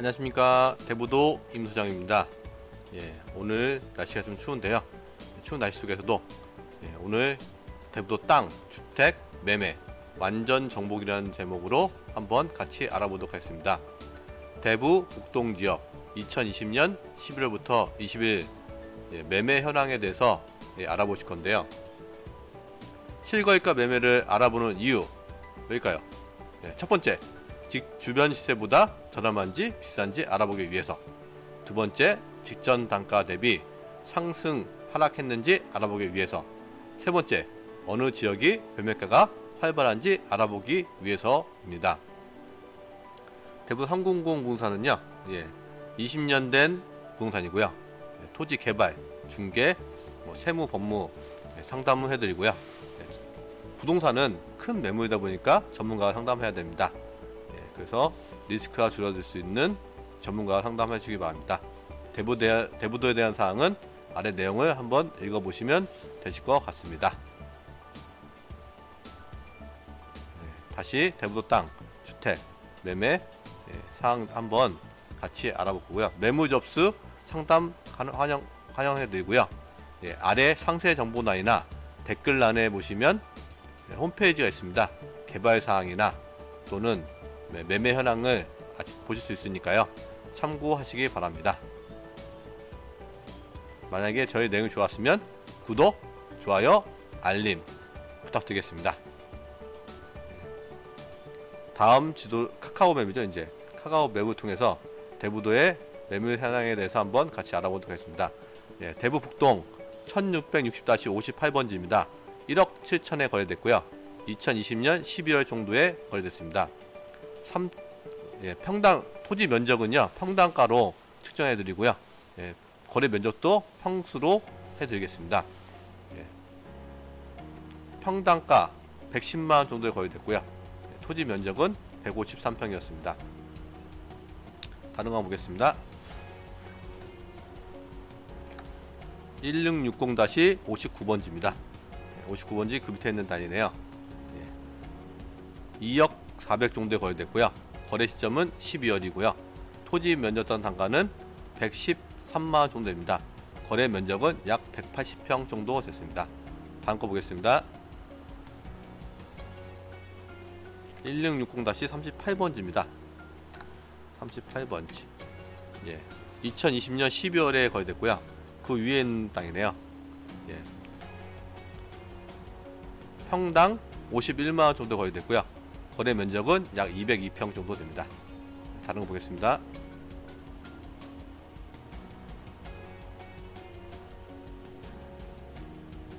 안녕하십니까 대부도 임소장입니다. 예, 오늘 날씨가 좀 추운데요. 추운 날씨 속에서도 예, 오늘 대부도 땅 주택 매매 완전 정복이라는 제목으로 한번 같이 알아보도록 하겠습니다. 대부 북동 지역 2020년 11월부터 20일 예, 매매 현황에 대해서 예, 알아보실 건데요. 실거래가 매매를 알아보는 이유 왜일까요? 예, 첫 번째, 직 주변 시세보다 저렴한지 비싼지 알아보기 위해서. 두 번째, 직전 단가 대비 상승 하락했는지 알아보기 위해서. 세 번째, 어느 지역이 매매가가 활발한지 알아보기 위해서입니다. 대부 300 부동산은요, 예, 20년 된 부동산이고요. 예, 토지 개발, 중개, 뭐 세무, 법무 예, 상담을 해드리고요. 예, 부동산은 큰 매물이다 보니까 전문가가 상담해야 됩니다. 예, 그래서 리스크가 줄어들 수 있는 전문가가 상담해 주기 바랍니다. 대부도에, 대부도에 대한 사항은 아래 내용을 한번 읽어보시면 되실 것 같습니다. 네, 다시 대부도 땅, 주택, 매매 예, 사항 한번 같이 알아보고요. 매물 접수 상담 간- 환영, 환영해 드리고요. 예, 아래 상세 정보란이나 댓글란에 보시면 네, 홈페이지가 있습니다. 개발 사항이나 또는 매- 매매 현황을 보실 수 있으니까요. 참고하시기 바랍니다. 만약에 저희 내용이 좋았으면 구독, 좋아요, 알림 부탁드리겠습니다. 다음 지도 카카오 맵이죠. 이제 카카오 맵을 통해서 대부도의 매물 현황에 대해서 한번 같이 알아보도록 하겠습니다. 예, 대부 북동 1660-58번지입니다. 1억 7천에 거래됐고요. 2020년 12월 정도에 거래됐습니다. 3, 예, 평당 토지 면적은요 평당가로 측정해 드리고요. 예, 거래 면적도 평수로 해 드리겠습니다. 예, 평당가 110만 원 정도에 거래됐고요. 예, 토지 면적은 153평이었습니다. 다른 거 보겠습니다. 1660-59번지입니다. 59번지 그 밑에 있는 단위네요. 2억 400 정도에 거래됐고요. 거래 시점은 12월이고요. 토지 면적당 단가는 113만 원 정도입니다. 거래 면적은 약 180평 정도 됐습니다. 다음 거 보겠습니다. 1660-38번지입니다. 38번지. 예. 2020년 12월에 거래됐고요. 그 위에 있는 땅이네요. 예. 평당 51만 원 정도 거래됐고요. 거래 면적은 약 202평 정도 됩니다. 다른 거 보겠습니다.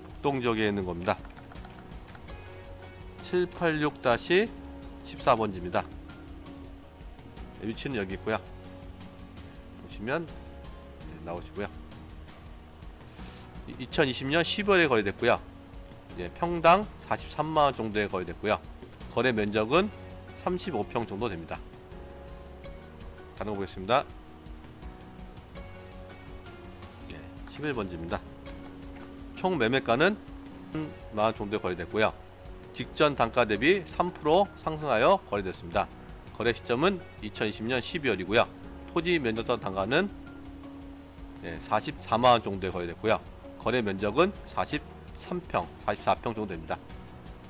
북동 지역에 있는 겁니다. 786-14번지입니다. 위치는 여기 있고요. 보시면 네, 나오시고요. 2020년 10월에 거래됐고요. 예, 평당 43만 원 정도에 거래됐고요. 거래 면적은 35평 정도 됩니다. 다른 거 보겠습니다. 예, 11번지입니다. 총 매매가는 1만 원 정도에 거래됐고요. 직전 단가 대비 3% 상승하여 거래됐습니다. 거래 시점은 2020년 12월이고요. 토지 면적당 단가는 예, 44만 원 정도에 거래됐고요. 거래 면적은 43평, 44평 정도 됩니다.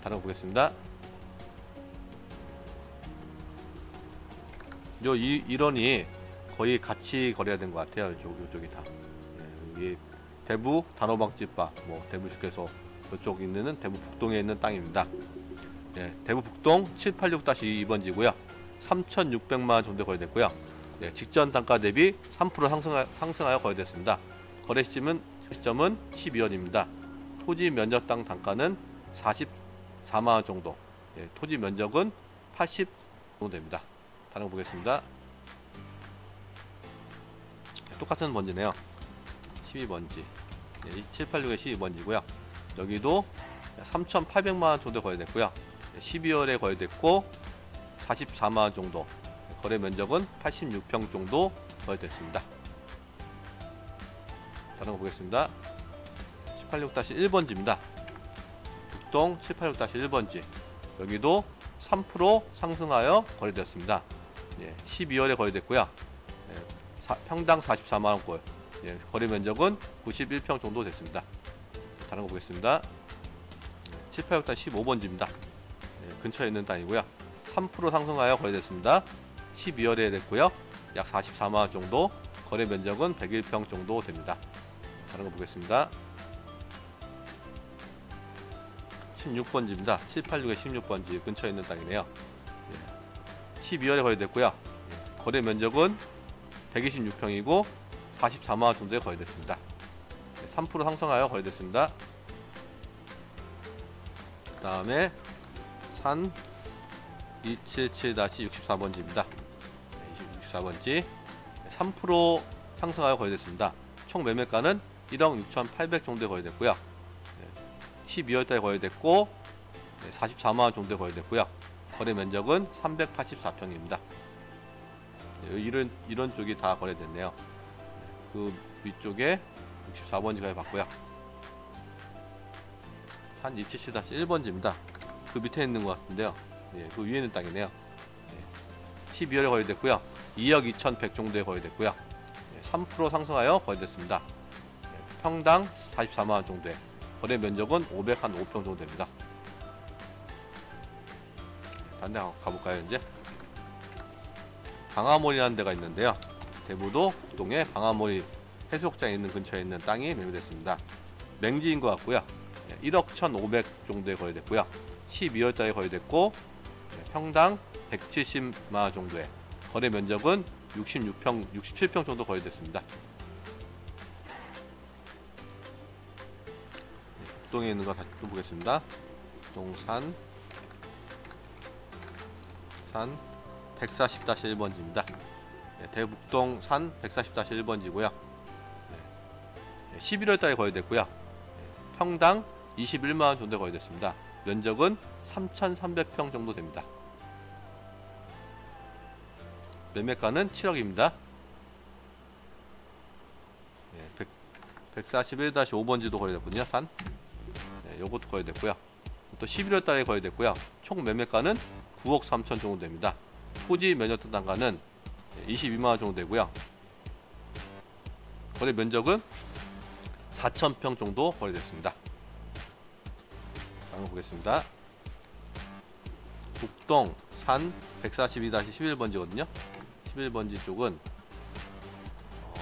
다른 거 보겠습니다. 요 이, 일원이 거의 같이 거래가 된것 같아요. 이쪽 이쪽이 다. 예, 대부 단호박집바, 뭐 대부 주께서 이쪽 있는 대부 북동에 있는 땅입니다. 예, 대부 북동 786-2번 지고요. 3,600만 원 정도 거래됐고요. 예, 직전 단가 대비 3% 상승하, 상승하여 거래됐습니다. 거래 시점은 시점은 12월입니다. 토지 면적 땅 단가는 44만 원 정도. 예, 토지 면적은 80 정도 됩니다. 거 보겠습니다. 똑같은 번지네요. 12번지. 예, 786의 12번지고요. 여기도 3,800만 원 정도 거래됐고요. 12월에 거래됐고 44만 원 정도. 거래 면적은 86평 정도 거래됐습니다. 다른 거 보겠습니다. 786-1번지입니다. 북동 786-1번지. 여기도 3% 상승하여 거래되었습니다. 예, 12월에 거래됐고요. 사- 평당 44만 원꼴. 예, 거래 면적은 91평 정도 됐습니다. 다른 거 보겠습니다. 78학단 15번지입니다. 예, 근처에 있는 땅이고요. 3% 상승하여 거래됐습니다. 12월에 됐고요. 약 44만 원 정도. 거래 면적은 101평 정도 됩니다. 다른 거 보겠습니다. 16번지입니다. 786의 16번지 근처에 있는 땅이네요. 예. 12월에 거래됐고요. 예. 거래 면적은 126평이고 44만 원 정도에 거래됐습니다. 예, 3% 상승하여 거래됐습니다. 그 다음에 산 277-64번지입니다. 64번지 3% 상승하여 거래됐습니다. 총 매매가는 1억 6,800 정도에 거래됐고요. 12월달에 거래됐고 44만 원 정도에 거래됐고요. 거래 면적은 384평입니다. 이런 이런 쪽이 다 거래됐네요. 그 위쪽에 64번지가 봤고요. 한 277-1번지입니다. 그 밑에 있는 것 같은데요. 예, 그 위에 있는 땅이네요. 예, 12월에 거래됐고요. 2억 2,100 정도에 거래됐고요. 예, 3% 상승하여 거래됐습니다. 예, 평당 44만 원 정도에 거래 면적은 505평 정도 됩니다. 다른 데 가- 가볼까요, 이제? 강화몰이라는 데가 있는데요. 대부도 동에 강화몰이 해수욕장에 있는 근처에 있는 땅이 매매됐습니다. 맹지인 것 같고요. 예, 1억 1,500 정도에 거래됐고요. 12월 달에 거래됐고 예, 평당 170만 원 정도에 거래 면적은 66평, 67평 정도 거래됐습니다. 북동에 있는 거 다시 또 보겠습니다. 북동산 산 140-1번지입니다. 대북동 산 140-1번지고요. 11월 달에 거래됐고요. 예, 평당 21만 원 정도 거래됐습니다. 면적은 3,300평 정도 됩니다. 매매가는 7억입니다. 예, 141-5번지도 거래됐군요. 산. 네, 요것도 거래됐고요. 또 11월 달에 거래됐고요. 총 매매가는 9억 3천 정도 됩니다. 토지 면적 단가는 22만 원 정도 되고요. 거래 면적은 4,000평 정도 거래됐습니다. 다음 거 보겠습니다. 북동 산 142-11번지거든요. 11번지 쪽은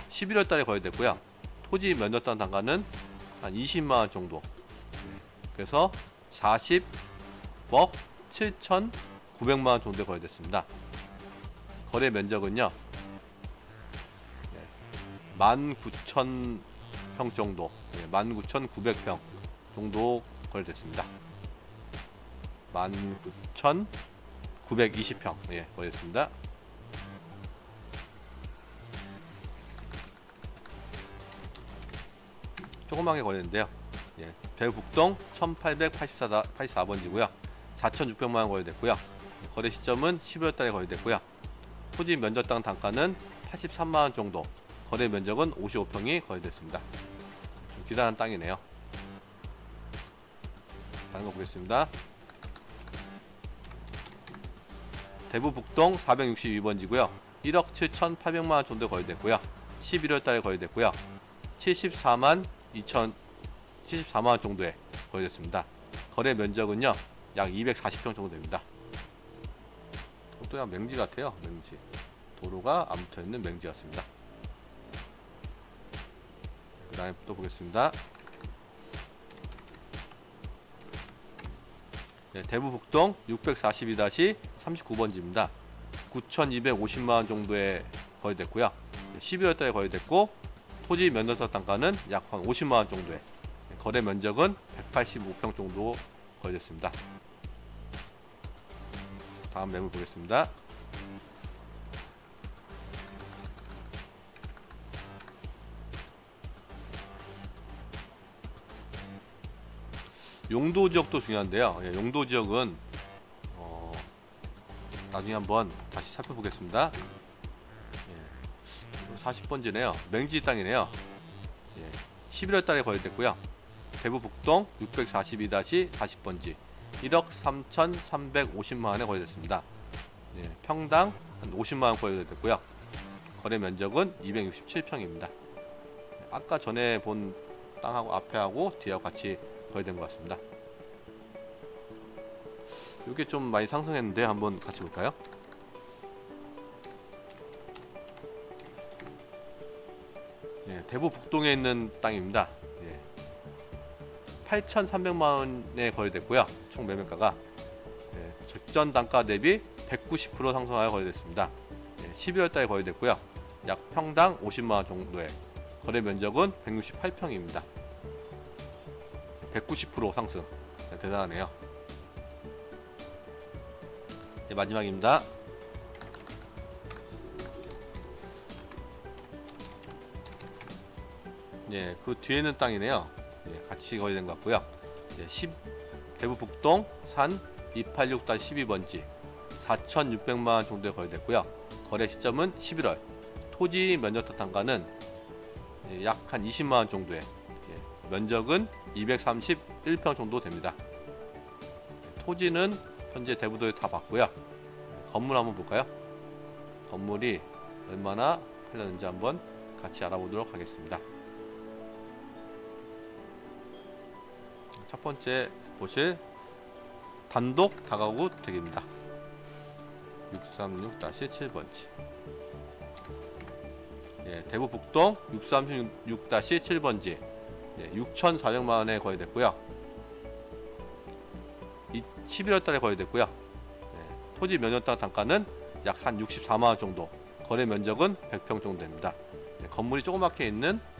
11월 달에 거래됐고요. 토지 면적당 단가는 한 20만 원 정도. 네, 그래서 40억 7,900만 원 정도에 거래됐습니다. 거래 면적은요. 19,000평 정도, 네, 19,900평 정도 거래됐습니다. 19,920평 예, 거래됐습니다. 조그맣게 거래했는데요. 예, 대북동 1884번지고요. 4,600만 원 거래됐고요. 거래 시점은 12월 달에 거래됐고요. 토지 면적당 단가는 83만 원 정도. 거래 면적은 55평이 거래됐습니다. 좀 기다란 땅이네요. 다른 거 보겠습니다. 대부 북동 462번지고요. 1억 7,800만 원 정도 거래됐고요. 11월 달에 거래됐고요. 74만 2천 74만 원 정도에 거래됐습니다. 거래 면적은요 약 240평 정도 됩니다. 또 그냥 맹지 같아요. 맹지 도로가 안 붙어 있는 맹지 같습니다. 그 다음에 또 보겠습니다. 네, 대부 북동 642-39번지입니다. 9,250만 원 정도에 거래됐고요. 12월 달에 거래됐고 토지 면적적 단가는 약 한 50만 원 정도에 거래 면적은 185평 정도 거래됐습니다. 다음 매물 보겠습니다. 용도 지역도 중요한데요. 예, 용도 지역은 어, 나중에 한번 다시 살펴보겠습니다. 예, 40번지네요. 맹지 땅이네요. 예, 11월 달에 거래됐고요. 대부 북동 642-40번지 1억 3,350만 원에 거래됐습니다. 예, 평당 한 50만 원 거래됐고요. 거래 면적은 267평입니다. 아까 전에 본 땅하고 앞에하고 뒤하고 같이 거래된 것 같습니다. 이게 좀 많이 상승했는데 한번 같이 볼까요? 예, 대구 북동에 있는 땅입니다. 예. 8,300만 원에 거래됐고요. 총 매매가가 예, 적전 단가 대비 190% 상승하여 거래됐습니다. 예, 12월 달에 거래됐고요. 약 평당 50만 원 정도의 거래 면적은 168평입니다. 190% 상승. 네, 대단하네요. 네, 마지막입니다. 예, 그 뒤에 있는 땅이네요. 예, 같이 거래된 것 같고요. 예, 10, 대구 북동 산 286-12번지 4,600만 원 정도에 거래됐고요. 거래 시점은 11월. 토지 면적 단가는 예, 약한 20만 원 정도의 예, 면적은 231평 정도 됩니다. 토지는 현재 대부도에 다 봤고요. 건물 한번 볼까요? 건물이 얼마나 팔렸는지 한번 같이 알아보도록 하겠습니다. 첫 번째 보실 단독 다가구 댁입니다. 636-7번지. 예, 대구 북동 636-7번지. 예, 6,400만 원에 거래됐고요. 이 11월 달에 거래됐고요. 예, 토지 면적당 단가는 약 한 64만 원 정도. 거래 면적은 100평 정도 됩니다. 예, 건물이 조그맣게 있는 예,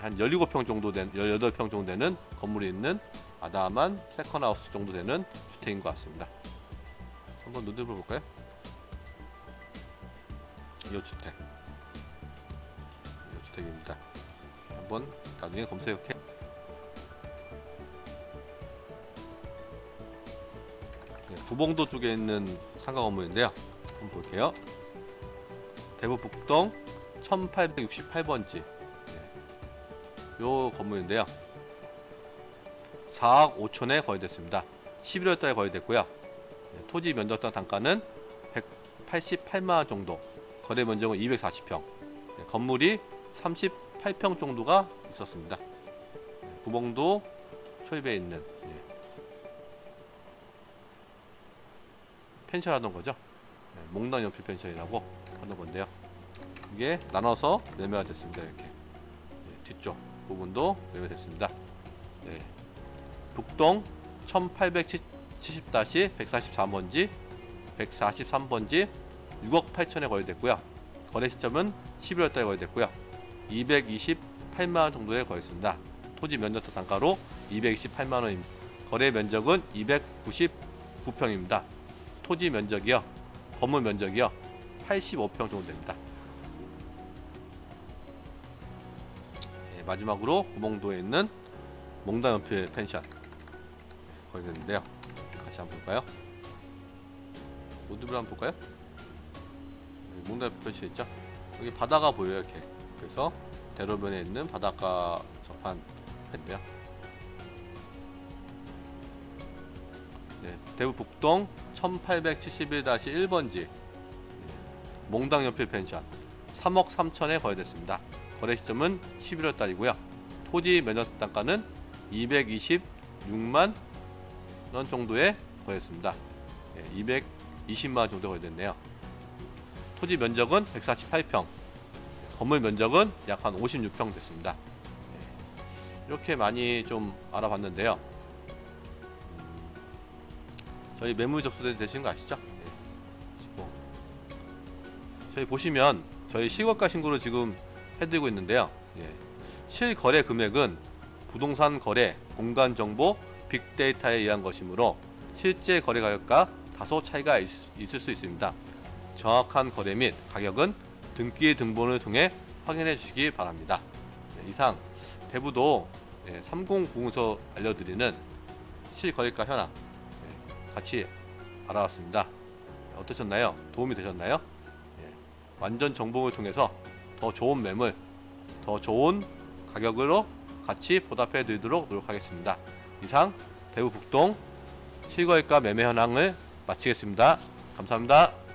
한 17평 정도 된 18평 정도 되는 건물이 있는 아담한 세컨하우스 정도 되는 주택인 것 같습니다. 한번 눈을 볼까요? 이 주택. 이 주택입니다. 한번 나중에 검색해. 네, 구봉도 쪽에 있는 상가 건물인데요. 한번 볼게요. 대구 북동 1868번지 요 건물인데요. 4억 5천에 거래됐습니다. 11월 달에 거래됐고요. 네, 토지 면적당 단가는 188만 원 정도. 거래 면적은 240평. 네, 건물이 38평 정도가 있었습니다. 네, 구봉도 초입에 있는 예. 펜션 하던 거죠. 네, 몽당 연필 펜션이라고 하는 건데요. 이게 나눠서 매매가 됐습니다. 이렇게 예, 뒤쪽 부분도 매매됐습니다. 네. 북동 1870-144번지 143번지 6억 8천에 거래됐고요. 거래 시점은 11월 달에 거래됐고요. 228만 원 정도에 거래했습니다. 토지 면적 단가로 228만 원입니다. 거래 면적은 299평입니다. 토지 면적이요. 건물 면적이요. 85평 정도 됩니다. 마지막으로 구봉도에 있는 몽당 연필 펜션 거래됐는데요. 같이 한번 볼까요? 모드를 한번 볼까요? 여기 몽당 연필 펜션 있죠? 여기 바다가 보여요 이렇게. 그래서 대로변에 있는 바닷가 접한 펜인데요. 네, 대구 북동 1871-1번지 몽당 연필 펜션 3억 3천에 거래됐습니다. 거래 시점은 11월 달이고요. 토지 면적 단가는 226만 원 정도에 거래했습니다. 예, 220만 원 정도 거래됐네요. 토지 면적은 148평, 건물 면적은 약 한 56평 됐습니다. 예, 이렇게 많이 좀 알아봤는데요. 음, 저희 매물 접수대 되신 거 아시죠? 예, 뭐, 저희 보시면 저희 시거가 신고를 지금 해드리고 있는데요. 예, 실거래 금액은 부동산 거래, 공간 정보, 빅데이터에 의한 것이므로 실제 거래 가격과 다소 차이가 있, 있을 수 있습니다. 정확한 거래 및 가격은 등기 등본을 통해 확인해 주시기 바랍니다. 네, 이상 대부도 예, 3090에서 알려드리는 실거래가 현황 예, 같이 알아봤습니다. 어떠셨나요? 도움이 되셨나요? 예, 완전 정보를 통해서 더 좋은 매물, 더 좋은 가격으로 같이 보답해 드리도록 노력하겠습니다. 이상 대구 북동 실거래가 매매 현황을 마치겠습니다. 감사합니다.